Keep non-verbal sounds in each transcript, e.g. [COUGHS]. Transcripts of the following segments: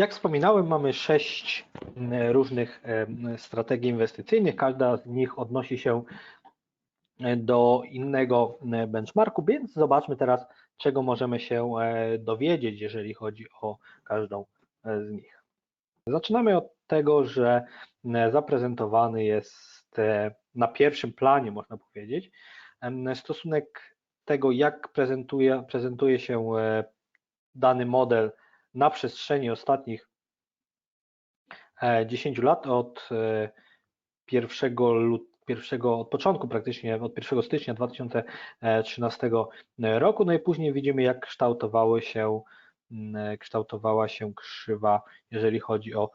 Jak wspominałem, mamy sześć różnych strategii inwestycyjnych. Każda z nich odnosi się do innego benchmarku, więc zobaczmy teraz, czego możemy się dowiedzieć, jeżeli chodzi o każdą z nich. Zaczynamy od tego, że zaprezentowany jest na pierwszym planie, można powiedzieć, stosunek tego, jak prezentuje, prezentuje się dany model na przestrzeni ostatnich 10 lat od 1 lut, pierwszego, od początku praktycznie, od 1 stycznia 2013 roku, no i później widzimy jak kształtowały się, kształtowała się krzywa, jeżeli chodzi o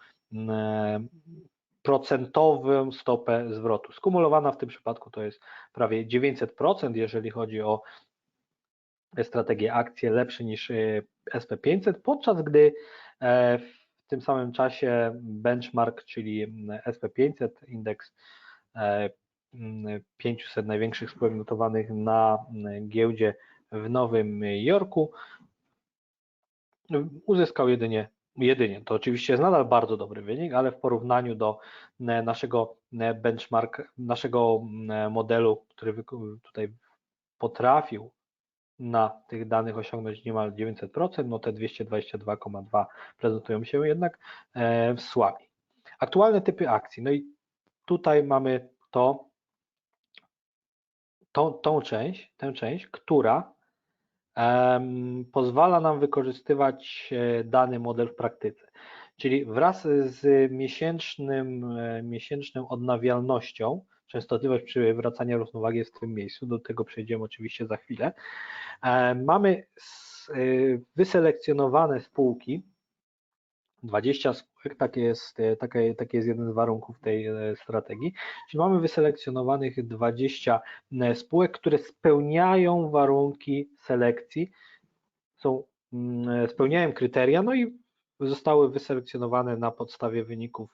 procentową stopę zwrotu. Skumulowana w tym przypadku to jest prawie 900%, jeżeli chodzi o strategię akcje lepsze niż SP500, podczas gdy w tym samym czasie benchmark, czyli SP500, indeks 500 największych spółek notowanych na giełdzie w Nowym Jorku, uzyskał jedynie jedynie. To oczywiście jest nadal bardzo dobry wynik, ale w porównaniu do naszego benchmark, naszego modelu, który tutaj potrafił na tych danych osiągnąć niemal 900%, no te 222,2 prezentują się jednak słabiej. Aktualne typy akcji, no i tutaj mamy to, tą, tą część, tę część, która pozwala nam wykorzystywać e, dany model w praktyce. Czyli wraz z miesięcznym, e, miesięczną odnawialnością, częstotliwość przywracania równowagi jest w tym miejscu, do tego przejdziemy oczywiście za chwilę, e, mamy wyselekcjonowane spółki, 20 spółek, tak jest, taki, taki jest jeden z warunków tej strategii, czyli mamy wyselekcjonowanych 20 spółek, które spełniają warunki selekcji, są, mm, spełniają kryteria, no i zostały wyselekcjonowane na podstawie wyników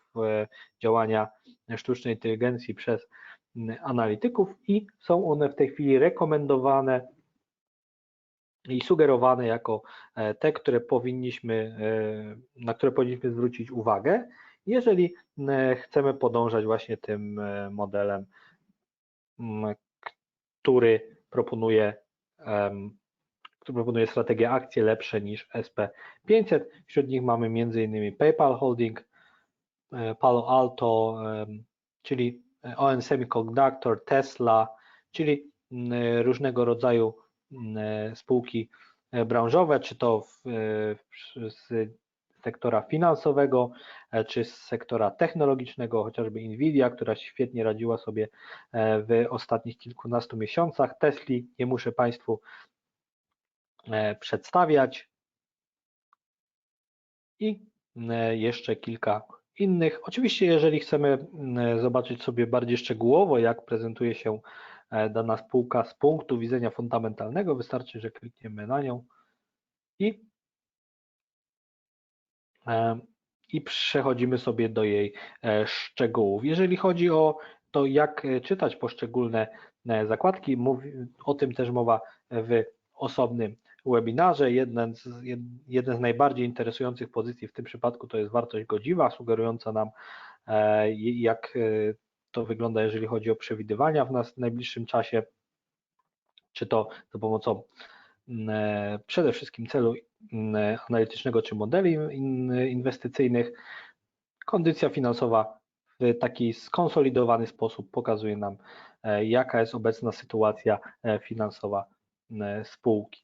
działania sztucznej inteligencji przez analityków i są one w tej chwili rekomendowane i sugerowane jako e, te, które powinniśmy, e, na które powinniśmy zwrócić uwagę, jeżeli e, chcemy podążać właśnie tym modelem, który proponuje, który proponuje strategię akcji lepsze niż SP500. Wśród nich mamy m.in. PayPal Holding, Palo Alto, czyli ON Semiconductor, Tesla, czyli różnego rodzaju E, spółki e, branżowe, czy to w, e, z sektora finansowego, czy z sektora technologicznego, chociażby Nvidia, która świetnie radziła sobie w ostatnich kilkunastu miesiącach. Tesli nie muszę Państwu przedstawiać. I jeszcze kilka innych. Oczywiście, jeżeli chcemy zobaczyć sobie bardziej szczegółowo, jak prezentuje się E, dana spółka z punktu widzenia fundamentalnego, wystarczy, że klikniemy na nią i, e, i przechodzimy sobie do jej e, szczegółów. Jeżeli chodzi o to, jak czytać poszczególne zakładki, o tym też mowa w osobnym webinarze. Jeden z, jeden z najbardziej interesujących pozycji w tym przypadku to jest wartość godziwa, sugerująca nam, jak to wygląda, jeżeli chodzi o przewidywania w nas w najbliższym czasie, czy to za pomocą mm, e, przede wszystkim celu mm, analitycznego czy modeli inwestycyjnych. Kondycja finansowa w taki skonsolidowany sposób pokazuje nam, e, jaka jest obecna sytuacja e, finansowa spółki.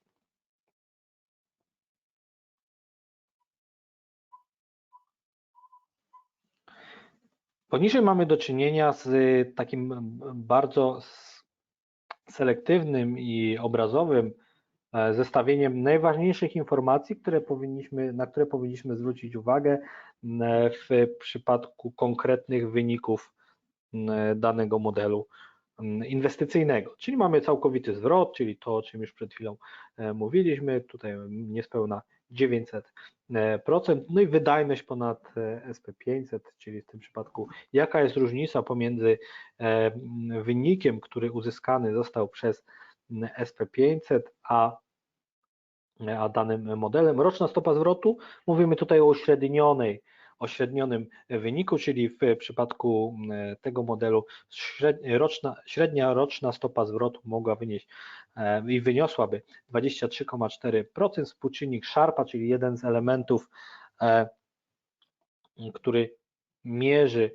Poniżej mamy do czynienia z takim bardzo selektywnym i obrazowym e, zestawieniem najważniejszych informacji, które powinniśmy, na które powinniśmy zwrócić uwagę w przypadku konkretnych wyników danego modelu inwestycyjnego. Czyli mamy całkowity zwrot, czyli to, o czym już przed chwilą e, mówiliśmy, tutaj niespełna 900%, no i wydajność ponad e, SP500, czyli w tym przypadku jaka jest różnica pomiędzy e, wynikiem, który uzyskany został przez SP500, a a danym modelem. Roczna stopa zwrotu, mówimy tutaj o uśrednionej, ośrednionym wyniku, czyli w przypadku e, tego modelu średnia roczna, średnia roczna stopa zwrotu mogła wynieść e, i wyniosłaby 23,4%. Współczynnik Sharpa, czyli jeden z elementów, e, który mierzy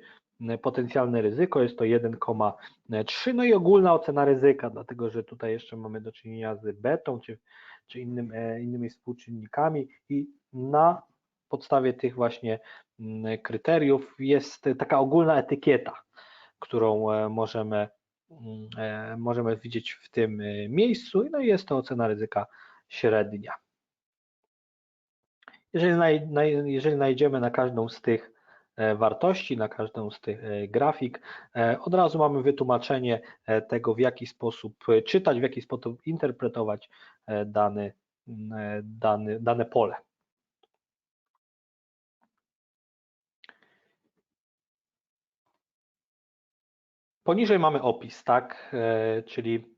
potencjalne ryzyko, jest to 1,3, no i ogólna ocena ryzyka, dlatego że tutaj jeszcze mamy do czynienia z betą, czy, czy innym, innymi współczynnikami i na podstawie tych właśnie mm, kryteriów jest taka ogólna etykieta, którą e, możemy, mm, e, możemy widzieć w tym e, miejscu, no i jest to ocena ryzyka średnia. Jeżeli, jeżeli znajdziemy na każdą z tych wartości, na każdą z tych grafik, od razu mamy wytłumaczenie tego, w jaki sposób czytać, w jaki sposób interpretować dany, mm, dany, dane pole. Poniżej mamy opis, tak, e, czyli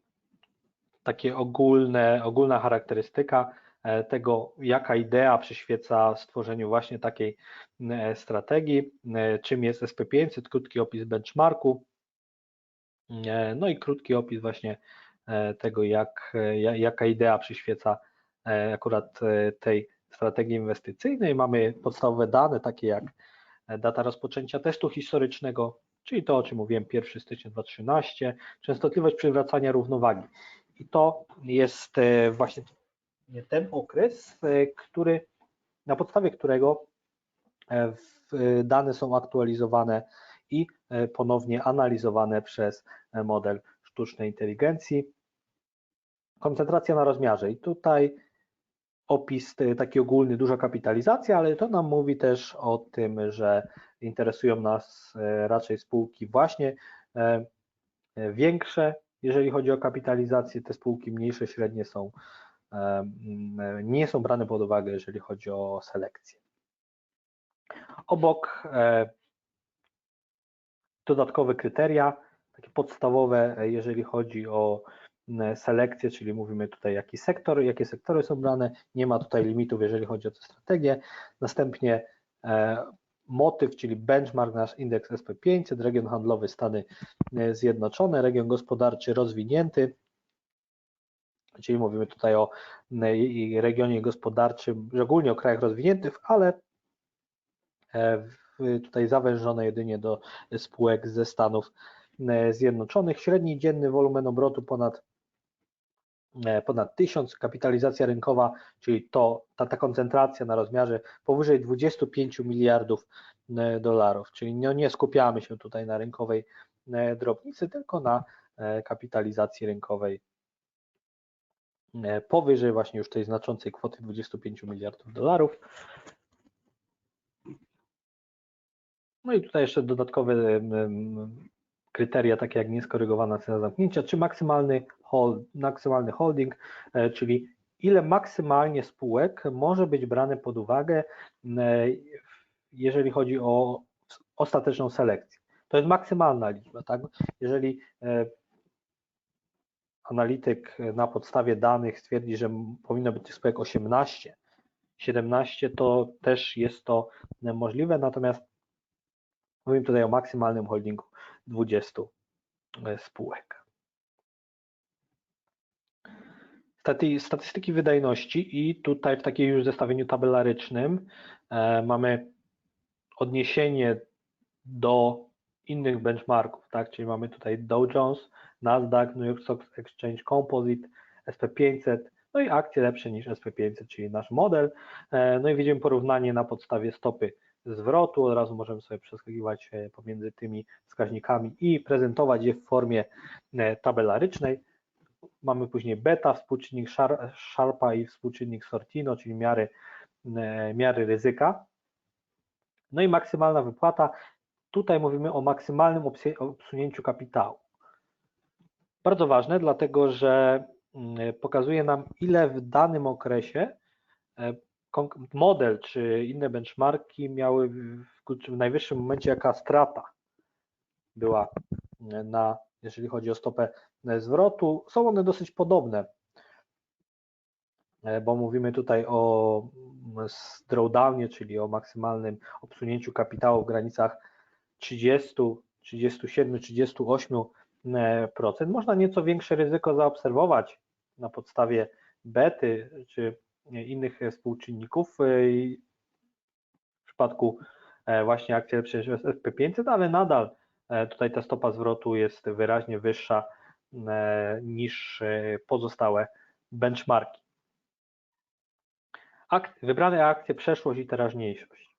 takie ogólne, ogólna charakterystyka e, tego, jaka idea przyświeca stworzeniu właśnie takiej e, strategii, czym jest SP500, krótki opis benchmarku, no i krótki opis właśnie tego, jak, jaka idea przyświeca akurat tej strategii inwestycyjnej. Mamy podstawowe dane, takie jak data rozpoczęcia testu historycznego, czyli to, o czym mówiłem, 1 stycznia 2013, częstotliwość przywracania równowagi. I to jest e, właśnie ten okres, e, który, na podstawie którego e, dane są aktualizowane i ponownie analizowane przez model sztucznej inteligencji. Koncentracja na rozmiarze. I tutaj opis taki ogólny, duża kapitalizacja, ale to nam mówi też o tym, że interesują nas e, raczej spółki właśnie e, e, większe, jeżeli chodzi o kapitalizację, te spółki mniejsze, średnie są, nie są brane pod uwagę, jeżeli chodzi o selekcję. Obok dodatkowe kryteria, takie podstawowe, jeżeli chodzi o selekcję, czyli mówimy tutaj jaki sektor, jakie sektory są brane, nie ma tutaj limitów, jeżeli chodzi o tę strategię. Następnie motyw, czyli benchmark, nasz indeks SP500, region handlowy Stany Zjednoczone, region gospodarczy rozwinięty, czyli mówimy tutaj o regionie gospodarczym, szczególnie o krajach rozwiniętych, ale e, tutaj zawężone jedynie do spółek ze Stanów Zjednoczonych. Średni dzienny wolumen obrotu ponad E, ponad 1000, kapitalizacja rynkowa, czyli to, ta, ta koncentracja na rozmiarze powyżej 25 miliardów e, dolarów, czyli no nie skupiamy się tutaj na rynkowej e, drobnicy, tylko na kapitalizacji rynkowej powyżej właśnie już tej znaczącej kwoty 25 miliardów dolarów. No i tutaj jeszcze dodatkowe kryteria takie jak nieskorygowana cena zamknięcia, czy maksymalny, hold, maksymalny holding, e, czyli ile maksymalnie spółek może być brane pod uwagę, e, jeżeli chodzi o ostateczną selekcję. To jest maksymalna liczba, tak? Jeżeli e, analityk na podstawie danych stwierdzi, że powinno być tych spółek 18, 17, to też jest to możliwe, natomiast mówimy tutaj o maksymalnym holdingu 20 e, spółek. Statystyki wydajności i tutaj w takim już zestawieniu tabelarycznym e, mamy odniesienie do innych benchmarków, tak? czyli mamy tutaj Dow Jones, Nasdaq, New York Stock Exchange Composite, SP500, no i akcje lepsze niż SP500, czyli nasz model. E, no i widzimy porównanie na podstawie stopy zwrotu, od razu możemy sobie przeskakiwać e, pomiędzy tymi wskaźnikami i prezentować je w formie e, tabelarycznej. Mamy później beta, współczynnik Sharpa i współczynnik Sortino, czyli miary, e, miary ryzyka. No i maksymalna wypłata. Tutaj mówimy o maksymalnym obsunięciu kapitału. Bardzo ważne, dlatego że mm, pokazuje nam, ile w danym okresie model czy inne benchmarki miały w najwyższym momencie jaka strata była na, jeżeli chodzi o stopę zwrotu. Są one dosyć podobne. bo mówimy tutaj o drawdownie, czyli o maksymalnym obsunięciu kapitału w granicach 30, 37, 38%. Można nieco większe ryzyko zaobserwować na podstawie bety czy innych współczynników. W przypadku właśnie akcji SP500, ale nadal tutaj ta stopa zwrotu jest wyraźnie wyższa niż pozostałe benchmarki. wybrane akcje przeszłość i teraźniejszość.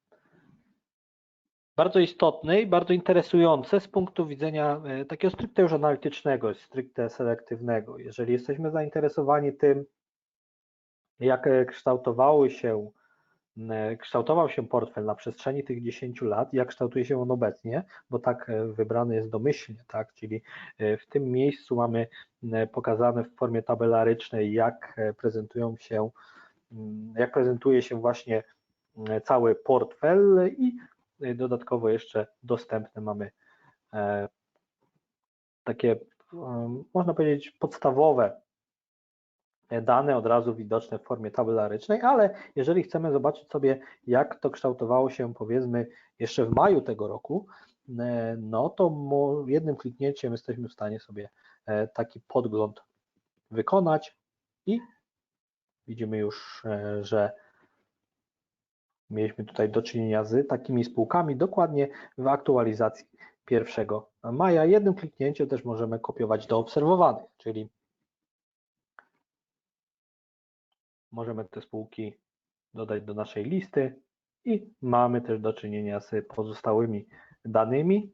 Bardzo istotne i bardzo interesujące z punktu widzenia takiego stricte już analitycznego, stricte selektywnego. Jeżeli jesteśmy zainteresowani tym, jak kształtowały się, kształtował się portfel na przestrzeni tych 10 lat, jak kształtuje się on obecnie, bo tak wybrany jest domyślnie, tak, czyli w tym miejscu mamy pokazane w formie tabelarycznej, jak prezentują się, jak prezentuje się właśnie cały portfel i dodatkowo jeszcze dostępne mamy takie, można powiedzieć, podstawowe dane od razu widoczne w formie tabelarycznej, ale jeżeli chcemy zobaczyć sobie, jak to kształtowało się powiedzmy jeszcze w maju tego roku, e, no to jednym kliknięciem jesteśmy w stanie sobie e, taki podgląd wykonać i widzimy już, e, że mieliśmy tutaj do czynienia z takimi spółkami dokładnie w aktualizacji 1 maja. Jednym kliknięciem też możemy kopiować do obserwowanych, czyli możemy te spółki dodać do naszej listy i mamy też do czynienia z pozostałymi danymi,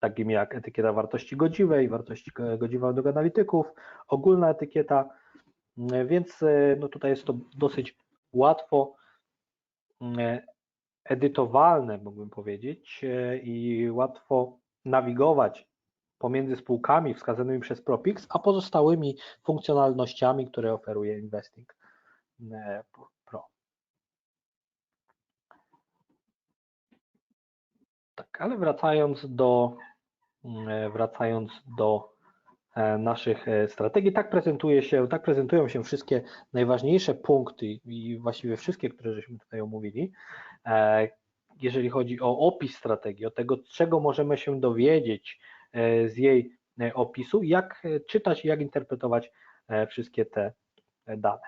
takimi jak etykieta wartości godziwej, wartości godziwa do analityków, ogólna etykieta, więc no tutaj jest to dosyć łatwo mm, edytowalne, mógłbym powiedzieć, i łatwo nawigować pomiędzy spółkami wskazanymi przez Propix, a pozostałymi funkcjonalnościami, które oferuje Investing e, Pro. Tak, ale wracając do, e, wracając do e, naszych strategii, tak prezentuje się, tak prezentują się wszystkie najważniejsze punkty i właściwie wszystkie, które żeśmy tutaj omówili. Jeżeli chodzi o opis strategii, o tego, czego możemy się dowiedzieć z jej e, opisu, jak e, czytać i jak interpretować wszystkie te dane.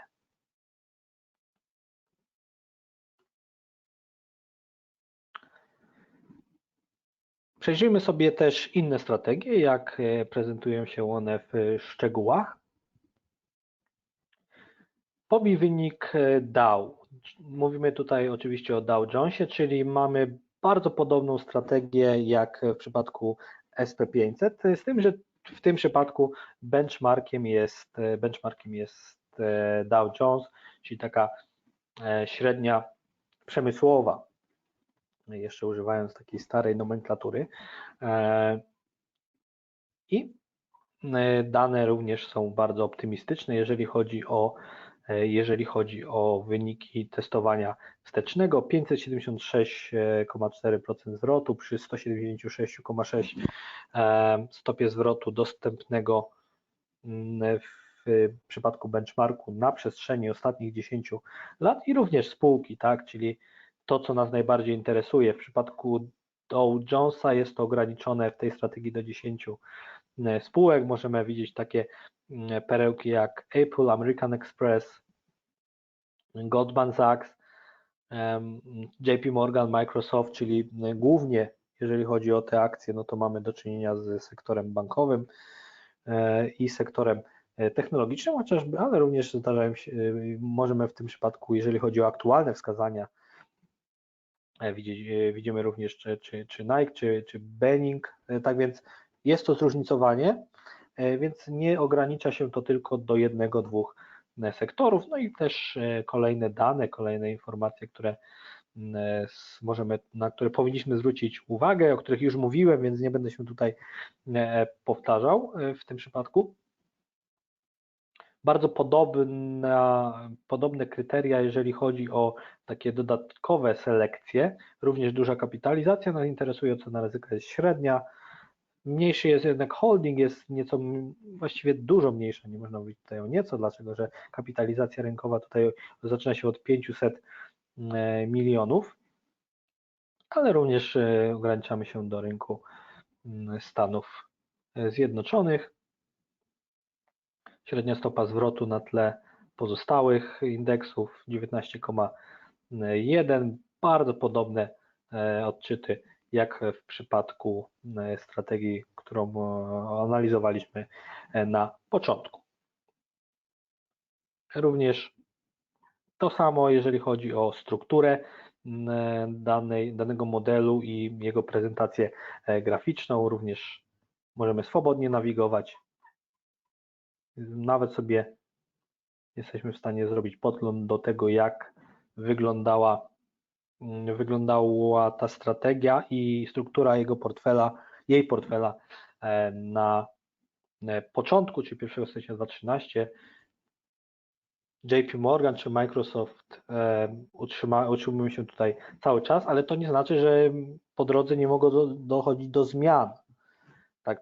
Przejrzyjmy sobie też inne strategie, jak prezentują się one w szczegółach. Pobij wynik Dow. Mówimy tutaj oczywiście o Dow Jonesie, czyli mamy bardzo podobną strategię jak w przypadku SP500, z tym, że w tym przypadku benchmarkiem jest, benchmarkiem jest e, Dow Jones, czyli taka e, średnia przemysłowa, jeszcze używając takiej starej nomenklatury. E, I dane również są bardzo optymistyczne, jeżeli chodzi o jeżeli chodzi o wyniki testowania wstecznego, 576,4% zwrotu przy 176,6% e, stopie zwrotu dostępnego mm, w przypadku benchmarku na przestrzeni ostatnich 10 lat i również spółki, tak, czyli to, co nas najbardziej interesuje. W przypadku Dow Jonesa jest to ograniczone w tej strategii do 10 e, spółek. Możemy widzieć takie mm, perełki jak Apple, American Express, Goldman Sachs, JP Morgan, Microsoft, czyli e, głównie jeżeli chodzi o te akcje, no to mamy do czynienia z sektorem bankowym e, i sektorem e, technologicznym, chociażby, ale również zdarzają się, możemy w tym przypadku, jeżeli chodzi o aktualne wskazania, widzieć, widzimy również czy, czy, czy Nike, czy, czy Benning, tak więc jest to zróżnicowanie, więc nie ogranicza się to tylko do jednego, dwóch sektorów, no i też e, kolejne dane, kolejne informacje, które mm, możemy, na które powinniśmy zwrócić uwagę, o których już mówiłem, więc nie będę się tutaj e, powtarzał e, w tym przypadku. Bardzo podobna, podobne kryteria, jeżeli chodzi o takie dodatkowe selekcje, również duża kapitalizacja nas interesuje, cena ryzyka jest średnia, Mniejszy jest jednak holding, jest nieco, właściwie dużo mniejsza, nie można mówić tutaj o nieco, dlaczego, że kapitalizacja rynkowa tutaj zaczyna się od 500 e, milionów, ale również e, ograniczamy się do rynku Stanów Zjednoczonych. Średnia stopa zwrotu na tle pozostałych indeksów 19,1, bardzo podobne e, odczyty jak w przypadku e, strategii, którą e, analizowaliśmy na początku. Również to samo, jeżeli chodzi o strukturę danej, danego modelu i jego prezentację graficzną, również możemy swobodnie nawigować. Nawet sobie jesteśmy w stanie zrobić podgląd do tego, jak wyglądała, wyglądała ta strategia i struktura jego portfela, jej portfela e, na e, początku, czyli 1 stycznia 2013, JP Morgan czy Microsoft e, utrzyma, utrzymują się tutaj cały czas, ale to nie znaczy, że po drodze nie mogą do, dochodzić do zmian. Tak,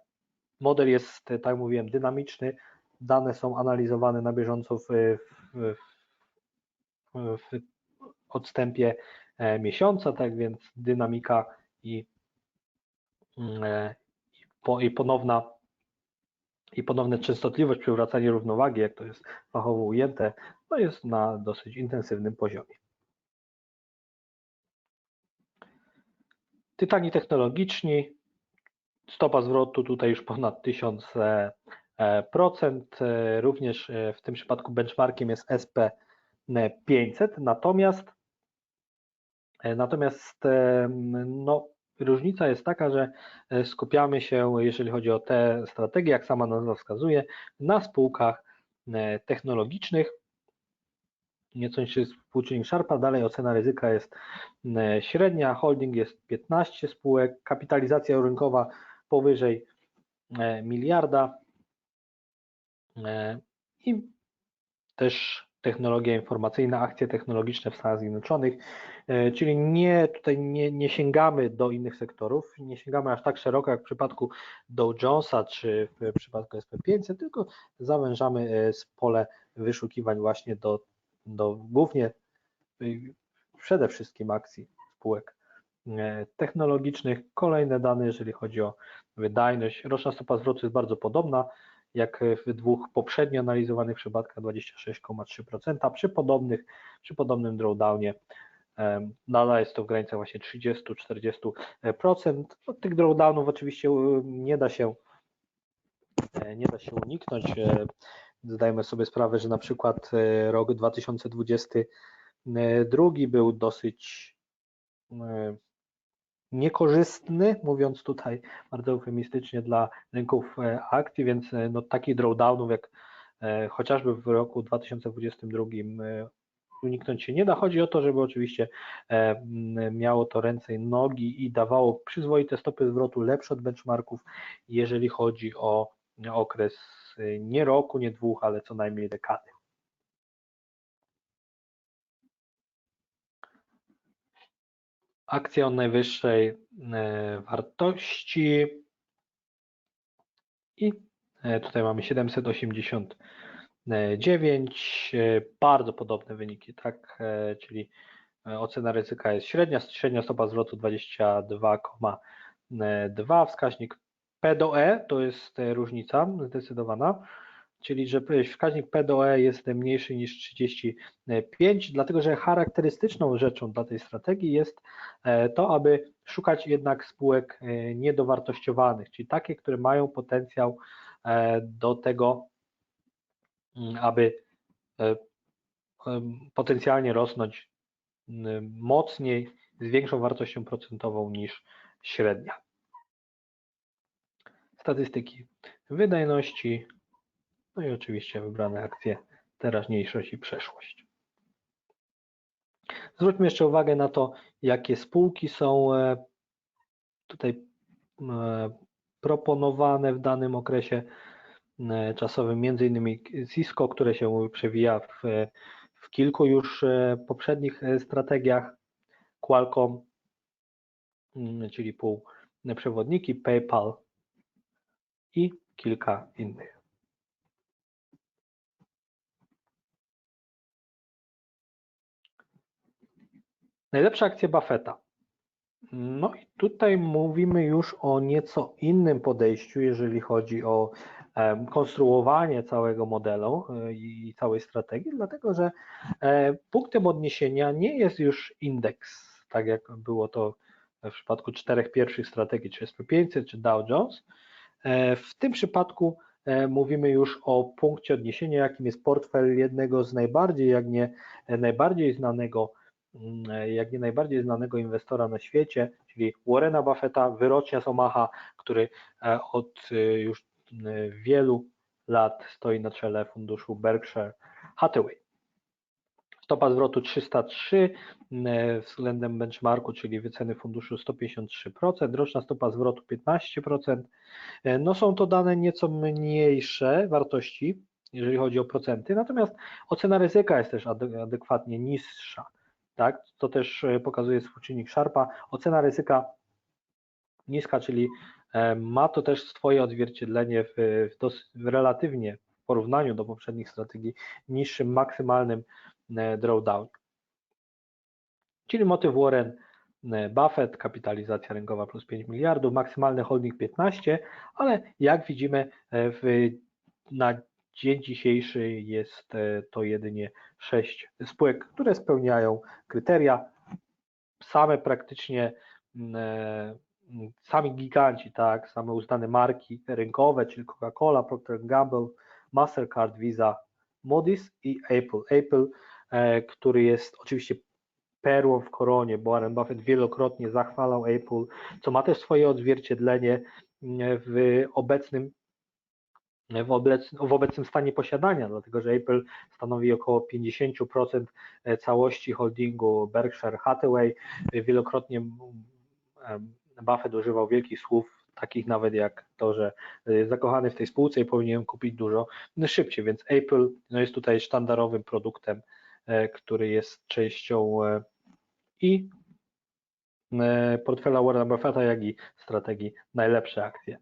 model jest, tak jak mówiłem, dynamiczny, dane są analizowane na bieżąco w, w, w, odstępie miesiąca, tak więc dynamika i, e, i ponowna i ponowna częstotliwość przywracania równowagi, jak to jest fachowo ujęte, no jest na dosyć intensywnym poziomie. Tytani technologiczni, stopa zwrotu tutaj już ponad 1000 procent. E, również e, w tym przypadku benchmarkiem jest SP500, natomiast e, natomiast no, różnica jest taka, że skupiamy się, jeżeli chodzi o te strategie, jak sama nazwa wskazuje, na spółkach technologicznych, nieco niższy współczynnik Sharpa, dalej ocena ryzyka jest średnia, holding jest 15 spółek, kapitalizacja rynkowa powyżej miliarda, E, i też technologia informacyjna, akcje technologiczne w Stanach Zjednoczonych, e, czyli nie, tutaj nie, nie sięgamy do innych sektorów, nie sięgamy aż tak szeroko jak w przypadku Dow Jonesa czy w przypadku SP500, tylko zawężamy e, pole wyszukiwań właśnie do, do głównie przede wszystkim akcji spółek technologicznych. Kolejne dane, jeżeli chodzi o wydajność, roczna stopa zwrotu jest bardzo podobna, jak w dwóch poprzednio analizowanych przypadkach 26,3%. Przy podobnych, przy podobnym drawdownie nadal jest to w granicach właśnie 30-40%. No, tych drawdownów oczywiście nie da się e, nie da się uniknąć. E, zdajemy sobie sprawę, że na przykład e, rok 2022 był dosyć niekorzystny, mówiąc tutaj bardzo eufemistycznie dla rynków e, akcji, więc e, no, takich drawdownów jak e, chociażby w roku 2022 uniknąć się nie da. Chodzi o to, żeby oczywiście miało to ręce i nogi i dawało przyzwoite stopy zwrotu lepsze od benchmarków, jeżeli chodzi o okres nie roku, nie dwóch, ale co najmniej dekady. Akcja o najwyższej e, wartości. I e, tutaj mamy 789, e, bardzo podobne wyniki, tak, czyli ocena ryzyka jest średnia, średnia stopa zwrotu 22,2, wskaźnik P do E to jest różnica zdecydowana, czyli że wskaźnik P do E jest mniejszy niż 35, dlatego że charakterystyczną rzeczą dla tej strategii jest e, to, aby szukać jednak spółek e, niedowartościowanych, czyli takie, które mają potencjał e, do tego, mm, aby potencjalnie rosnąć mocniej, z większą wartością procentową niż średnia. Statystyki wydajności, no i oczywiście wybrane akcje teraźniejszość i przeszłość. Zwróćmy jeszcze uwagę na to, jakie spółki są e, tutaj e, proponowane w danym okresie e, czasowym, między innymi Cisco, które się przewija w, w kilku już poprzednich strategiach, Qualcomm, czyli półprzewodniki, PayPal, i kilka innych. Najlepsze akcje Buffetta. No i tutaj mówimy już o nieco innym podejściu, jeżeli chodzi o konstruowanie całego modelu e, i całej strategii, dlatego że e, punktem odniesienia nie jest już indeks, tak jak było to w przypadku czterech pierwszych strategii, czy SP500, czy Dow Jones. E, w tym przypadku mówimy już o punkcie odniesienia, jakim jest portfel jednego z najbardziej, jak nie najbardziej znanego jak nie najbardziej znanego inwestora na świecie, czyli Warrena Buffetta, wyrocznia z Omaha, który e, od e, już wielu lat stoi na czele funduszu Berkshire Hathaway. Stopa zwrotu 303 względem benchmarku, czyli wyceny funduszu 153%, roczna stopa zwrotu 15%. E, no są to dane nieco mniejsze wartości, jeżeli chodzi o procenty, natomiast ocena ryzyka jest też adekwatnie niższa tak? To też e, pokazuje współczynnik Sharpa. Ocena ryzyka niska, czyli e, ma to też swoje odzwierciedlenie w, w, w relatywnie w porównaniu do poprzednich strategii niższym maksymalnym e, drawdown. Czyli motyw Warren Buffett, kapitalizacja rynkowa plus 5 miliardów, maksymalny holding 15, ale jak widzimy w, na dzień dzisiejszy jest to jedynie sześć spółek, które spełniają kryteria. Same praktycznie mm, e, sami giganci, tak, same uznane marki rynkowe, czyli Coca-Cola, Procter Gamble, Mastercard, Visa, Moody's i Apple. Apple, e, który jest oczywiście perłą w koronie, bo Warren Buffett wielokrotnie zachwalał Apple, co ma też swoje odzwierciedlenie mm, w obecnym w, obecnym, w obecnym stanie posiadania, dlatego że Apple stanowi około 50% e, całości holdingu Berkshire Hathaway. Wielokrotnie Buffett używał wielkich słów, takich nawet jak to, że jest zakochany w tej spółce i powinien kupić dużo szybciej, więc Apple no jest tutaj sztandarowym produktem, e, który jest częścią e, i portfela Warrena Buffetta, jak i strategii najlepsze akcje.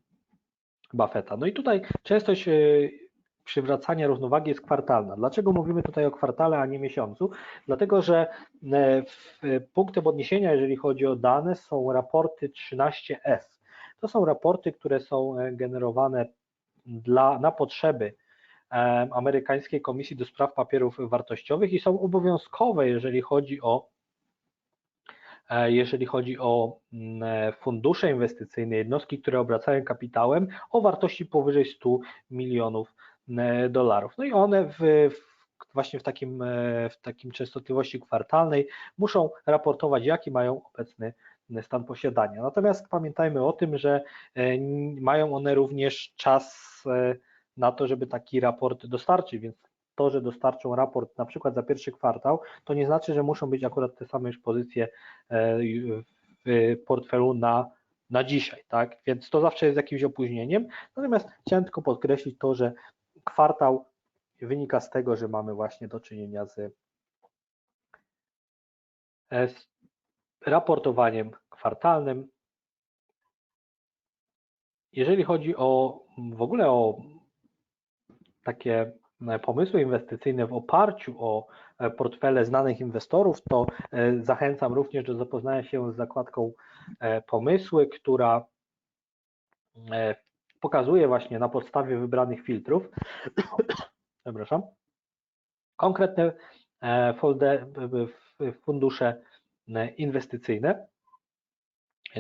Buffetta. No i tutaj częstość e, przywracania równowagi jest kwartalna. Dlaczego mówimy tutaj o kwartale, a nie miesiącu? Dlatego, że e, punktem odniesienia, jeżeli chodzi o dane, są raporty 13F. To są raporty, które są e, generowane dla, na potrzeby amerykańskiej Komisji do Spraw Papierów Wartościowych i są obowiązkowe, jeżeli chodzi o E, jeżeli chodzi o mm, e, fundusze inwestycyjne, jednostki, które obracają kapitałem o wartości powyżej 100 milionów e, dolarów. No i one w, właśnie w takim, w takim częstotliwości kwartalnej muszą raportować, jaki mają obecny stan posiadania. Natomiast pamiętajmy o tym, że mają one również czas na to, żeby taki raport dostarczyć, więc to, że dostarczą raport na przykład za pierwszy kwartał, to nie znaczy, że muszą być akurat te same już pozycje e, w portfelu na, na dzisiaj, tak? Więc to zawsze jest jakimś opóźnieniem. Natomiast chciałem tylko podkreślić to, że kwartał wynika z tego, że mamy właśnie do czynienia z, e, z raportowaniem kwartalnym. Jeżeli chodzi o w ogóle o takie pomysły inwestycyjne w oparciu o e, portfele znanych inwestorów, to e, zachęcam również do zapoznania się z zakładką pomysły, która pokazuje właśnie na podstawie wybranych filtrów, [COUGHS] przepraszam, konkretne fundusze inwestycyjne.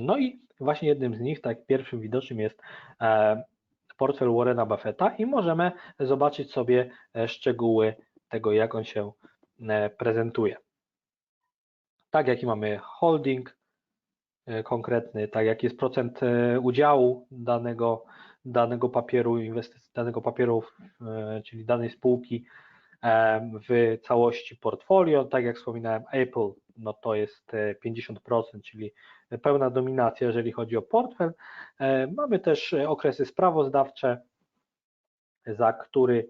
No i właśnie jednym z nich, tak pierwszym widocznym jest portfel Warrena Buffetta i możemy zobaczyć sobie e, szczegóły tego, jak on się e, prezentuje. Tak, jaki mamy holding e, konkretny, tak, jaki jest procent udziału danego, danego papieru inwestycji, danego papieru, czyli danej spółki w całości portfolio. Tak jak wspominałem, Apple no to jest 50%, czyli pełna dominacja, jeżeli chodzi o portfel. E, mamy też okresy sprawozdawcze, za który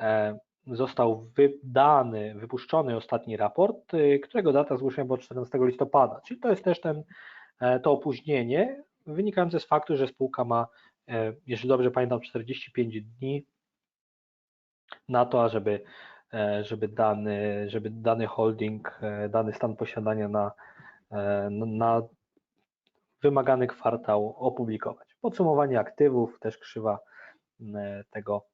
e, został wydany, wypuszczony ostatni raport, e, którego data zgłoszenia była 14 listopada, czyli to jest też ten, to opóźnienie wynikające z faktu, że spółka ma jeżeli dobrze pamiętam, 45 dni na to, ażeby żeby dany, żeby dany holding, dany stan posiadania na, na wymagany kwartał opublikować. Podsumowanie aktywów, też krzywa tego,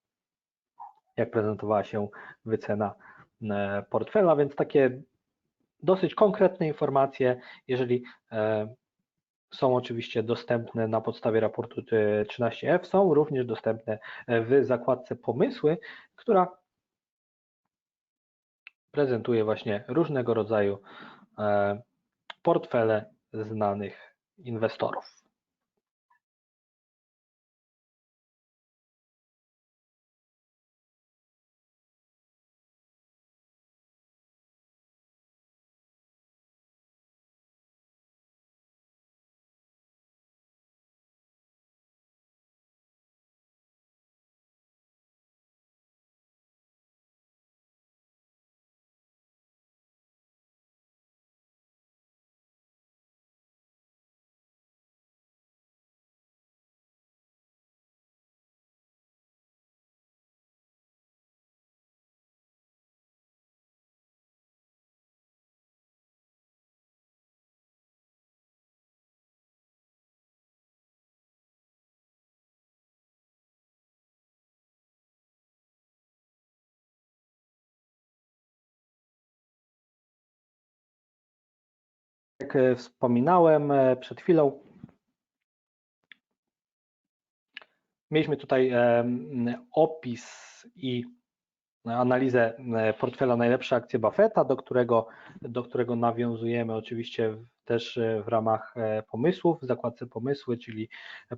jak prezentowała się wycena portfela, więc takie dosyć konkretne informacje, jeżeli są oczywiście dostępne na podstawie raportu 13F, są również dostępne w zakładce Pomysły, która prezentuje właśnie różnego rodzaju portfele znanych inwestorów. Jak e, wspominałem e, przed chwilą, mieliśmy tutaj e, opis i analizę portfela najlepsze akcje Buffetta, do którego, do którego nawiązujemy oczywiście też w ramach pomysłów, w zakładce pomysły, czyli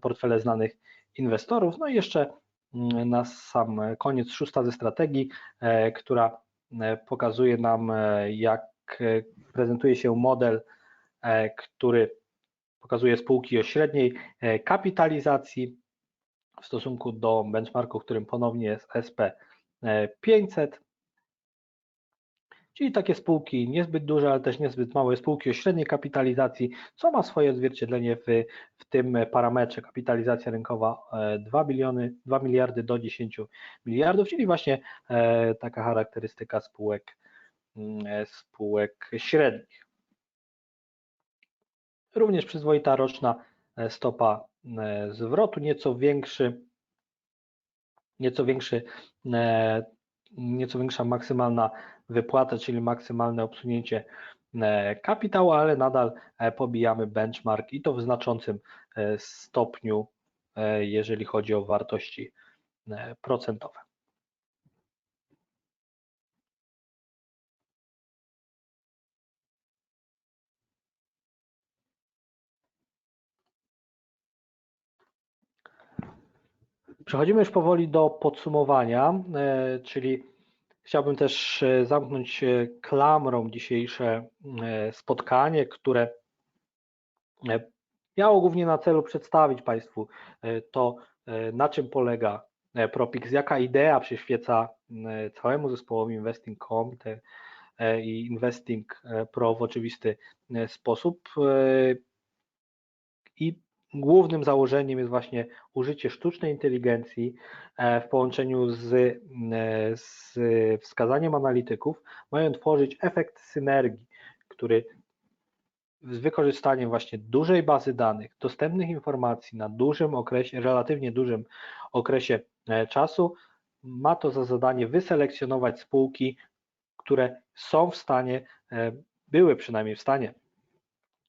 portfele znanych inwestorów. No i jeszcze mm, na sam koniec szósta ze strategii, która pokazuje nam, jak prezentuje się model który pokazuje spółki o średniej e, kapitalizacji w stosunku do benchmarku, którym ponownie jest SP500, czyli takie spółki niezbyt duże, ale też niezbyt małe spółki o średniej kapitalizacji, co ma swoje odzwierciedlenie w, w tym parametrze kapitalizacja rynkowa 2 e, biliony, 2 miliardy do 10 miliardów, czyli właśnie taka charakterystyka spółek, mm, spółek średnich. Również przyzwoita roczna e, stopa e, zwrotu, nieco większy, nieco większy, e, nieco większa maksymalna wypłata, czyli maksymalne obsunięcie kapitału, ale nadal pobijamy benchmark i to w znaczącym stopniu, jeżeli chodzi o wartości procentowe. Przechodzimy już powoli do podsumowania, e, czyli chciałbym też e, zamknąć e, klamrą dzisiejsze spotkanie, które miało głównie na celu przedstawić Państwu to, na czym polega Propix, jaka idea przyświeca całemu zespołowi Investing.com i Investing Pro w oczywisty sposób. I głównym założeniem jest właśnie użycie sztucznej inteligencji e, w połączeniu z, e, z wskazaniem analityków, mają tworzyć efekt synergii, który z wykorzystaniem właśnie dużej bazy danych, dostępnych informacji na dużym okresie, relatywnie dużym okresie e, czasu, ma to za zadanie wyselekcjonować spółki, które są w stanie, były przynajmniej w stanie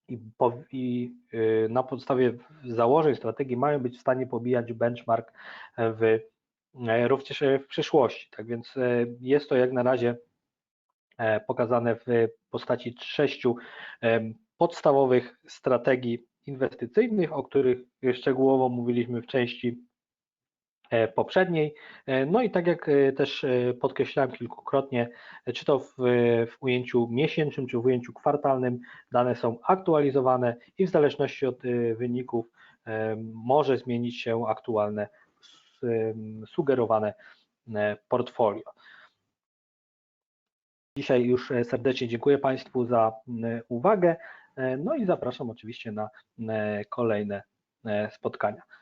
i, po, i y, na podstawie założeń strategii mają być w stanie pobijać benchmark w, e, również w przyszłości. Tak więc e, jest to jak na razie e, pokazane w postaci sześciu podstawowych strategii inwestycyjnych, o których szczegółowo mówiliśmy w części poprzedniej. E, no i tak jak e, też podkreślałem kilkukrotnie, czy to w, w ujęciu miesięcznym, czy w ujęciu kwartalnym, dane są aktualizowane i w zależności od wyników może zmienić się aktualne sugerowane portfolio. Dzisiaj już serdecznie dziękuję Państwu za uwagę, no i zapraszam oczywiście na kolejne spotkania.